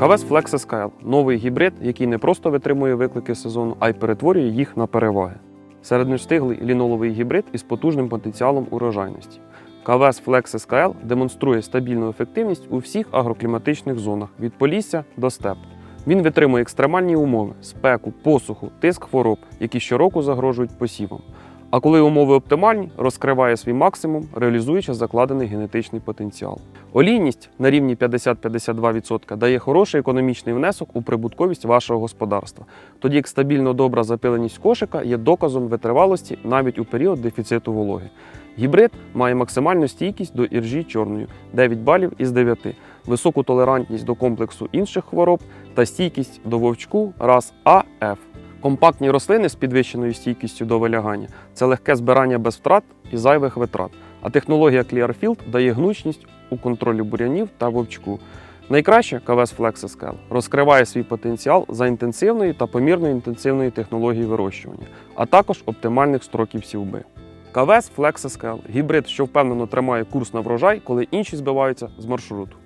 КВС Flex SKL – новий гібрид, який не просто витримує виклики сезону, а й перетворює їх на переваги. Середньостиглий ліноловий гібрид із потужним потенціалом урожайності. КВС Flex SKL демонструє стабільну ефективність у всіх агрокліматичних зонах від полісся до степу. Він витримує екстремальні умови, спеку, посуху, тиск хвороб, які щороку загрожують посівам. А коли умови оптимальні, розкриває свій максимум, реалізуючи закладений генетичний потенціал. Олійність на рівні 50-52% дає хороший економічний внесок у прибутковість вашого господарства, тоді як стабільно добра запиленість кошика є доказом витривалості навіть у період дефіциту вологи. Гібрид має максимальну стійкість до іржі чорної 9 балів із 9, високу толерантність до комплексу інших хвороб та стійкість до вовчку раз АФ. Компактні рослини з підвищеною стійкістю до вилягання це легке збирання без втрат і зайвих витрат. А технологія Clearfield дає гнучність у контролі бурянів та вовчку. Найкраще КВС Flex SQL розкриває свій потенціал за інтенсивної та помірної інтенсивної технології вирощування, а також оптимальних строків сівби. КВС Flex SQL – гібрид, що впевнено тримає курс на врожай, коли інші збиваються з маршруту.